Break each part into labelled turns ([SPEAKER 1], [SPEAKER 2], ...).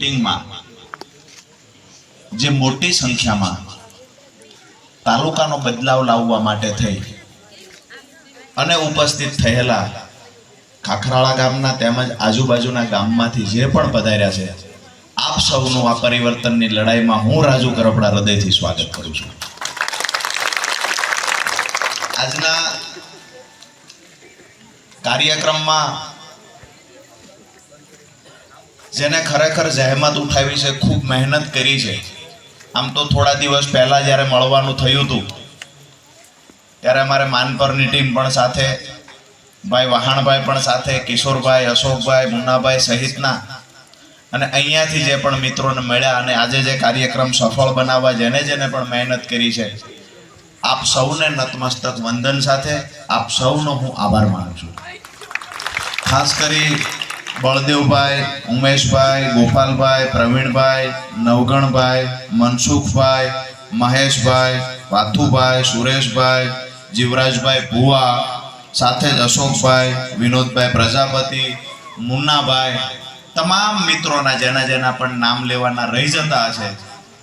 [SPEAKER 1] મિટિંગમાં જે મોટી સંખ્યામાં તાલુકાનો બદલાવ લાવવા માટે થઈ અને ઉપસ્થિત થયેલા ખાખરાળા ગામના તેમજ આજુબાજુના ગામમાંથી જે પણ પધાર્યા છે, આપ સૌનું આ પરિવર્તનની લડાઈમાં હું રાજુ કરપડા હૃદયથી સ્વાગત કરું છું. આજના કાર્યક્રમમાં જેને ખરેખર જહેમત ઉઠાવી છે, ખૂબ મહેનત કરી છે. આમ તો થોડા દિવસ પહેલાં જ્યારે મળવાનું થયું હતું, ત્યારે અમારે માનપરની ટીમ પણ સાથે, ભાઈ વહાણભાઈ પણ સાથે, કિશોરભાઈ, અશોકભાઈ, મુન્નાભાઈ સહિતના. અને અહીંયાથી જે પણ મિત્રોને મળ્યા અને આજે જે કાર્યક્રમ સફળ બનાવવા જેને જેને પણ મહેનત કરી છે, આપ સૌને નતમસ્તક વંદન સાથે, આપ સૌનો હું આભાર માનું છું. ખાસ કરી બળદેવભાઈ, ઉમેશભાઈ, ગોપાલભાઈ, પ્રવીણભાઈ, નવગણભાઈ, મનસુખભાઈ, મહેશભાઈ વાથુભાઈ સુરેશભાઈ, જીવરાજભાઈ ભુવા, સાથે જ અશોકભાઈ, વિનોદભાઈ પ્રજાપતિ, મુન્નાભાઈ, તમામ મિત્રોના જેના જેના પણ નામ લેવાના રહી જતા હશે,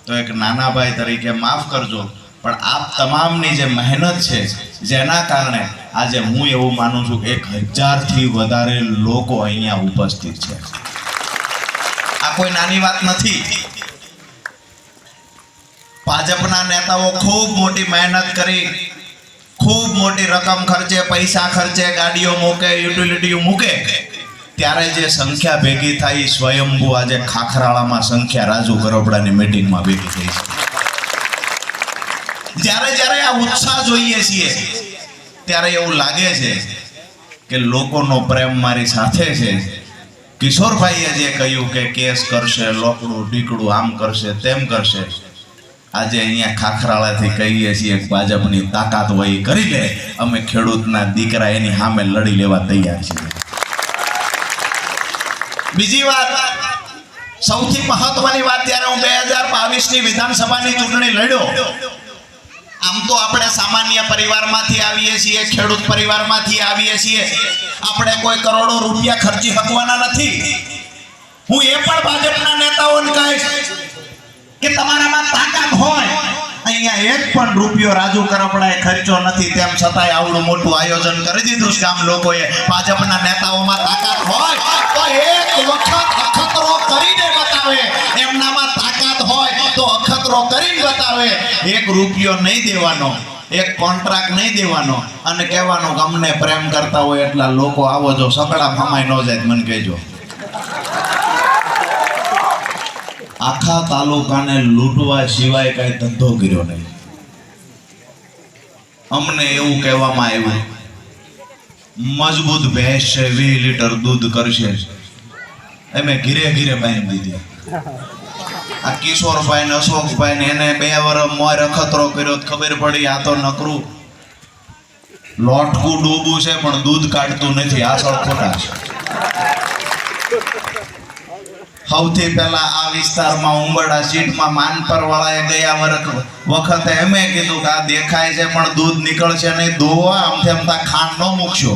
[SPEAKER 1] તો એક નાના ભાઈ તરીકે માફ કરજો. પણ આપ તમામની જે મહેનત છે, જેના કારણે આજે હું એવું માનું છું કે એક હજારથી વધારે લોકો અહીંયા ઉપસ્થિત છે. આ કોઈ નાની વાત નથી. ભાજપના નેતાઓ ખૂબ મોટી મહેનત કરી, ખૂબ મોટી રકમ ખર્ચે, પૈસા ખર્ચે, ગાડીઓ મૂકે, યુટિલિટીઓ મૂકે. ત્યારે જે સંખ્યા ભેગી થાય સ્વયંભૂ આજે ખાખરાળામાં સંખ્યા રાજુ ગરોબડાની મિટિંગમાં ભેગી થઈ છે. જ્યારે જ્યારે આ ઉત્સાહ જોઈએ છીએ, ત્યારે એવું લાગે છે કે લોકોનો પ્રેમ મારી સાથે છે. કિશોરભાઈએ જે કહ્યું કે કેસ કરશે, લોકડું, ઢીકડું, આમ કરશે, તેમ કરશે, આજે અહીંયા ખાખરાળાથી કહીએ છીએ ભાજપની તાકાત હોય કરી લે. અમે ખેડૂતના દીકરા એની સામે લડી લેવા તૈયાર છીએ. બીજી વાત, સૌથી મહત્વની વાત ત્યારે હું બે હજાર બાવીસની વિધાનસભાની ચૂંટણી લડ્યો આમ તો આપણે સામાન્ય પરિવારમાંથી આવીએ છીએ, ખેડૂત પરિવારમાંથી આવીએ છીએ. આપણે કોઈ કરોડો રૂપિયા ખર્ચી શકવાના નથી. હું એ પણ ભાજપના નેતાઓને કહીશ કે તમારામાં તાકાત હોય, અહીંયા એક પણ રૂપિયો રાજુ કરપડાએ ખર્ચો નથી, તેમ છતાંય આવડું મોટું આયોજન કરી દીધું છે. આમ લોકોએ ભાજપના નેતાઓમાં તાકાત હોય, તો એક વખત અખતરો કરીને બતાવે. એમનામાં તાકાત તો અખતરો કરીને બતાવે. એક રૂપિયો નહીં દેવાનો, એક કોન્ટ્રાક્ટ નહીં દેવાનો અને કહેવાનો કે અમને પ્રેમ કરતા હોય એટલા લોકો આવો જો સકડા ફમાઈ ન જાય મને કહેજો. આખા તાલુકાને લૂંટવા સિવાય કઈ ધંધો કર્યો નહીં. અમને એવું કહેવામાં આવ્યું, મજબૂત ભેંસ છે, વીસ લીટર દૂધ કરશે. એમે ઘીરે ઘીરે બાંધી દીધી. આ કિશોરભાઈ ને અશોકભાઈ ને એને બે વર્ષ મોર અખતરો કર્યો ખબર પડી આ તો નકરું લોટકું ડૂબું છે, પણ દૂધ કાઢતું નથી, આ સળ ખોટા છે. સૌથી પહેલા આ વિસ્તારમાં ઉંબરડા સીટમાં માનપર વાળાએ ગયા વરખ વખતે એમે કીધું કે આ દેખાય છે, પણ દૂધ નીકળશે નહીં. દોવા આમથી આમતા ખાંડ ન મૂકશો.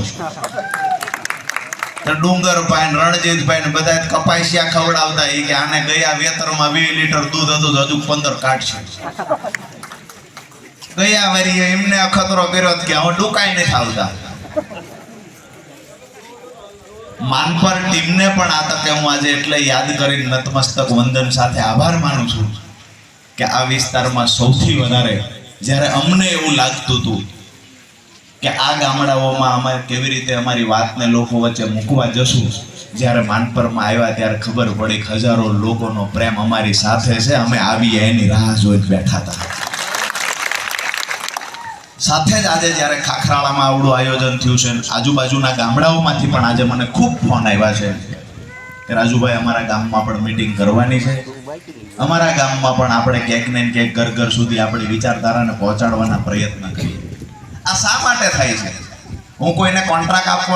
[SPEAKER 1] તો ડુંગરભાઈ રણજીતભાઈ ને બધા કપાસિયા ખવડાવતા એ કે આને ગયા વેતરમાં વીસ લીટર દૂધ હતું હજુ પંદર કાઢશે. ગયા વારી એમને અખતરો કર્યો કે હવે ડુકાઈ નથી આવતા. માનપર ટીમને પણ આ તકે હું આજે એટલે યાદ કરી નતમસ્તક વંદન સાથે આભાર માનું છું કે આ વિસ્તારમાં સૌથી વધારે જ્યારે અમને એવું લાગતું હતું કે આ ગામડાઓમાં અમે કેવી રીતે અમારી વાતને લોકો વચ્ચે મૂકવા જશું? જ્યારે માનપરમાં આવ્યા ત્યારે ખબર પડી કે હજારો લોકોનો પ્રેમ અમારી સાથે છે. અમે આવીએ એની રાહ જોઈ બેઠા હતા. સાથે જ આજે જ્યારે ખાખરાળામાં આવડું આયોજન થયું છે, આજુબાજુના ગામડાઓમાંથી પણ આજે મને ખૂબ ફોન આવ્યા છે કે રાજુભાઈ, અમારા ગામમાં પણ મીટિંગ કરવાની છે. અમારા ગામમાં પણ આપણે ક્યાંક ને ક્યાંક ઘર ઘર સુધી આપણી વિચારધારાને પહોંચાડવાના પ્રયત્ન કરીએ. આ શા માટે થાય છે? હું કોઈને કોન્ટ્રાક્ટ આપવા